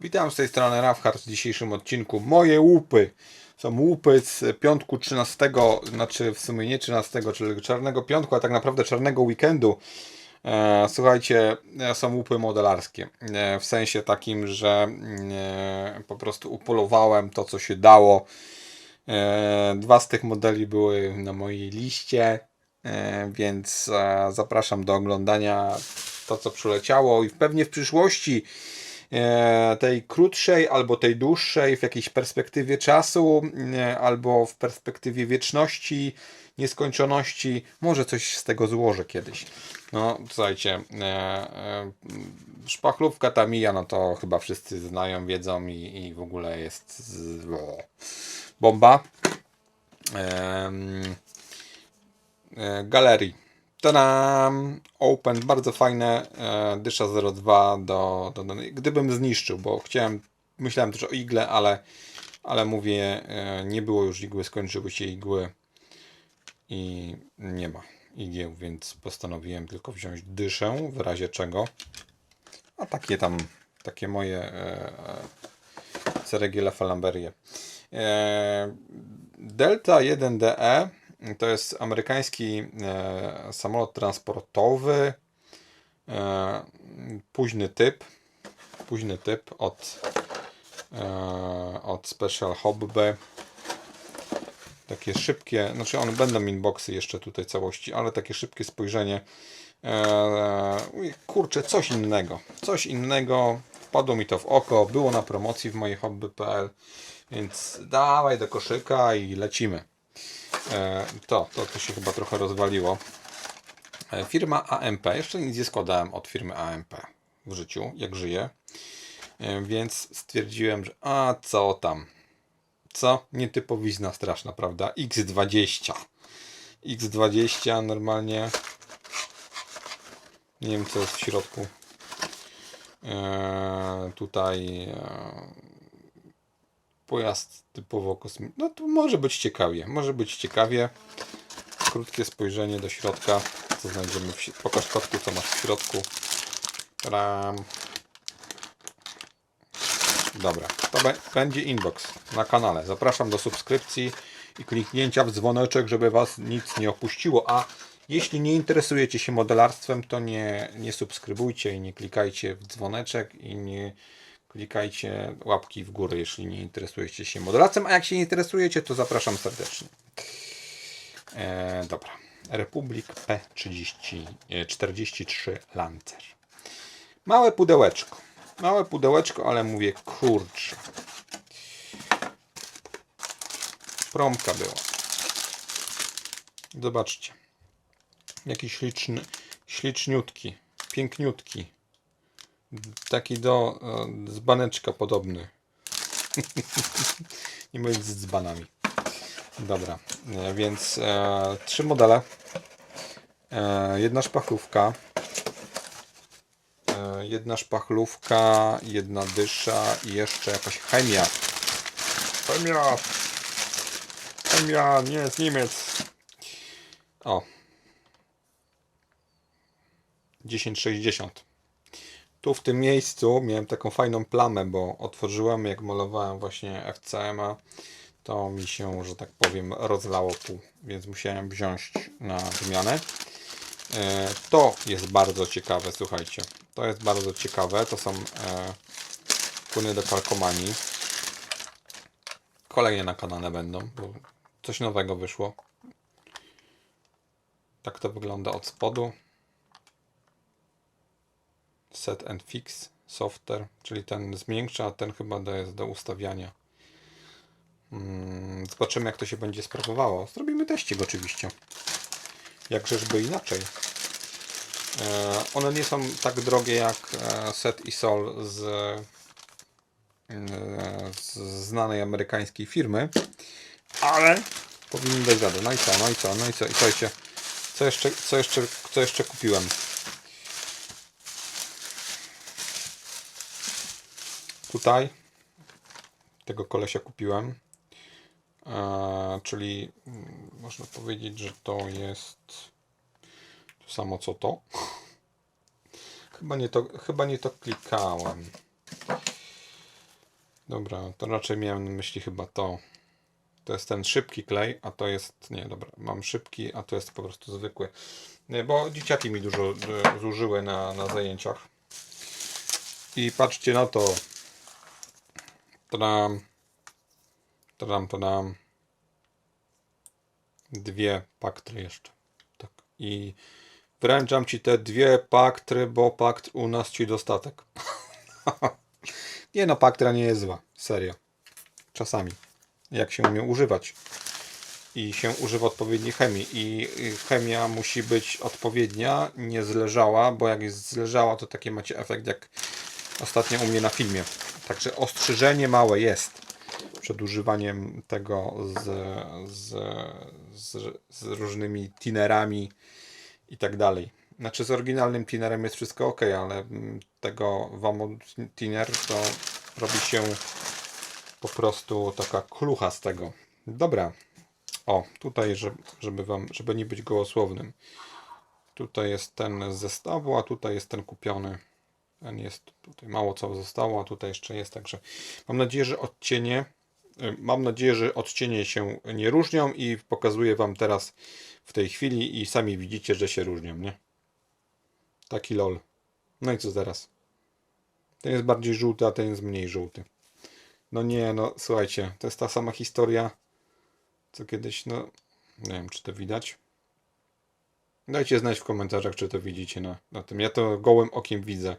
Witam z tej strony Rafhard w dzisiejszym odcinku. Moje łupy są łupy z piątku 13, znaczy w sumie nie 13, czyli czarnego piątku, a tak naprawdę czarnego weekendu. E, słuchajcie, e, są łupy modelarskie. E, w sensie takim, że po prostu upolowałem to, co się dało. Dwa z tych modeli były na mojej liście, więc zapraszam do oglądania to, co przyleciało i pewnie w przyszłości tej krótszej albo tej dłuższej w jakiejś perspektywie czasu e, albo w perspektywie wieczności, nieskończoności, może coś z tego złożę kiedyś. No, słuchajcie, e, e, szpachlówka Tamiya, no to chyba wszyscy znają, wiedzą i, i w ogóle jest z, bomba. E, galerii. Tadam! Open, bardzo fajne. E, dysza 02 do, do, do. Gdybym zniszczył, bo chciałem, myślałem też o igle, ale, ale mówię, e, nie było już igły, skończyły się igły i nie ma igieł, więc postanowiłem tylko wziąć dyszę, w razie czego. A takie tam, takie moje e, ceregiele falamberie. E, Delta 1DE to jest amerykański e, samolot transportowy. E, późny typ. Późny typ od, e, od Special Hobby. Takie szybkie, znaczy one będą inboxy jeszcze tutaj całości, ale takie szybkie spojrzenie. E, kurczę, coś innego. Coś innego. Wpadło mi to w oko. Było na promocji w mojej hobby.pl. Więc dawaj do koszyka i lecimy. E, to, to, to się chyba trochę rozwaliło. E, Firma AMP. Jeszcze nic nie składałem od firmy AMP w życiu, jak żyję. E, Więc stwierdziłem, że a co tam? Co? Nietypowizna straszna, prawda? X20. X20 normalnie. Nie wiem co jest w środku. E, tutaj e, pojazd typowo kosmiczny. No to może być ciekawie. Może być ciekawie. Krótkie spojrzenie do środka. Co znajdziemy w. Pokaż kotku, co masz w środku. Ram. Dobra, to będzie inbox na kanale. Zapraszam do subskrypcji i kliknięcia w dzwoneczek, żeby Was nic nie opuściło. A jeśli nie interesujecie się modelarstwem, to nie, nie subskrybujcie i nie klikajcie w dzwoneczek i nie klikajcie łapki w górę, jeśli nie interesujecie się modelarstwem. A jak się interesujecie, to zapraszam serdecznie. E, dobra. Republik P30, e, 43 Lancer. Małe pudełeczko. Małe pudełeczko, ale mówię, kurczę. Promka była. Zobaczcie. Jaki śliczny, śliczniutki, piękniutki. Taki do e, dzbaneczka podobny. Nie mówiąc z dzbanami. Dobra, e, więc e, trzy modele. E, jedna szpachlówka. E, jedna szpachlówka, jedna dysza i jeszcze jakaś chemia. Chemia! Chemia, nie z Niemiec. O. 1060. Tu w tym miejscu miałem taką fajną plamę, bo otworzyłem jak malowałem właśnie FCM-a, to mi się, że tak powiem, rozlało pół, więc musiałem wziąć na wymianę. E, To jest bardzo ciekawe, słuchajcie. To jest bardzo ciekawe. To są e, płyny do kalkomanii. Kolejne na kanale będą, bo coś nowego wyszło. Tak to wygląda od spodu. Set and fix software, czyli ten zmiękcza, a ten chyba jest do ustawiania. Mm, Zobaczymy jak to się będzie sprawowało. Zrobimy teścik oczywiście. Jakżeżby inaczej. E, One nie są tak drogie jak e, Set i Sol z, e, z znanej amerykańskiej firmy, ale powinny dać radę. No i co, no i co, no i co, i słuchajcie, co jeszcze, co jeszcze, co jeszcze kupiłem? Tutaj tego kolesia kupiłem. E, czyli mm, można powiedzieć, że to jest to samo co to. Chyba nie to, chyba nie to klikałem. Dobra, to raczej miałem na myśli chyba to. To jest ten szybki klej, a to jest. Nie, dobra, mam szybki, a to jest po prostu zwykły. Bo dzieciaki mi dużo e, zużyły na, na zajęciach. I patrzcie na to. Tram. Tram, tram. Dwie paktry jeszcze. Tak. I wręczam ci te dwie paktry, bo pakt u nas ci dostatek. nie no, paktra nie jest zła. Serio. Czasami. Jak się umie używać. I się używa odpowiedniej chemii. I y, chemia musi być odpowiednia, nie zleżała, bo jak jest zleżała, to taki macie efekt jak ostatnio u mnie na filmie. Także ostrzyżenie małe jest przed używaniem tego z, z, z, z różnymi tinerami i tak dalej. Znaczy z oryginalnym tinerem jest wszystko ok, ale mm, tego Wamo tiner to robi się po prostu taka klucha z tego. Dobra. O, tutaj, żeby, wam, żeby nie być gołosłownym. Tutaj jest ten zestawu, a tutaj jest ten kupiony. Jest tutaj mało co zostało, a tutaj jeszcze jest, także mam nadzieję, że odcienie y, mam nadzieję, że odcienie się nie różnią i pokazuję wam teraz w tej chwili i sami widzicie, że się różnią, nie? Taki lol. No i co teraz? Ten jest bardziej żółty, a ten jest mniej żółty. No nie, no słuchajcie, to jest ta sama historia, co kiedyś, no nie wiem, czy to widać. Dajcie znać w komentarzach, czy to widzicie na, na tym. Ja to gołym okiem widzę.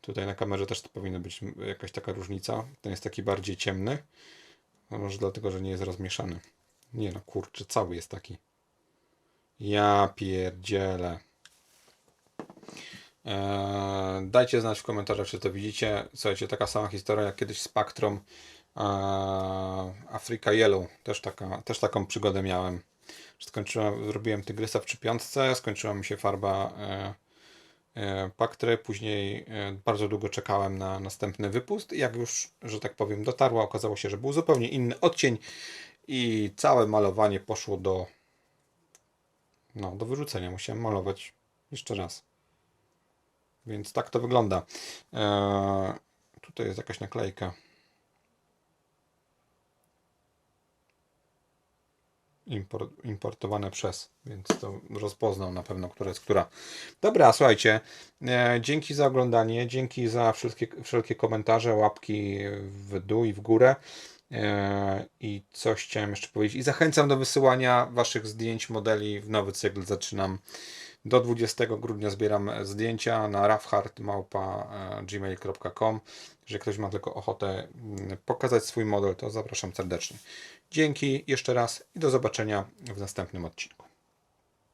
Tutaj na kamerze też to powinna być jakaś taka różnica. Ten jest taki bardziej ciemny. No może dlatego, że nie jest rozmieszany. Nie no, kurczę, cały jest taki. Ja pierdzielę. Eee, dajcie znać w komentarzach, czy to widzicie. Słuchajcie, taka sama historia jak kiedyś z Spectrum eee, Africa Yellow. Też, taka, też taką przygodę miałem. Skończyłem, zrobiłem Tygrysa w piątce, skończyła mi się farba e, e, Paktry, później e, bardzo długo czekałem na następny wypust i jak już, że tak powiem, dotarła, okazało się, że był zupełnie inny odcień i całe malowanie poszło do no, do wyrzucenia. Musiałem malować jeszcze raz. Więc tak to wygląda. Tutaj jest jakaś naklejka. Importowane przez, więc to rozpoznał na pewno, która jest która. Dobra, słuchajcie, e, dzięki za oglądanie, dzięki za wszelkie, wszelkie komentarze, łapki w dół i w górę. E, I coś chciałem jeszcze powiedzieć. I zachęcam do wysyłania Waszych zdjęć modeli. W nowy cykl zaczynam do 20 grudnia zbieram zdjęcia na ravhard.gmail.com Jeżeli ktoś ma tylko ochotę mm, pokazać swój model, to zapraszam serdecznie. Dzięki jeszcze raz i do zobaczenia w następnym odcinku.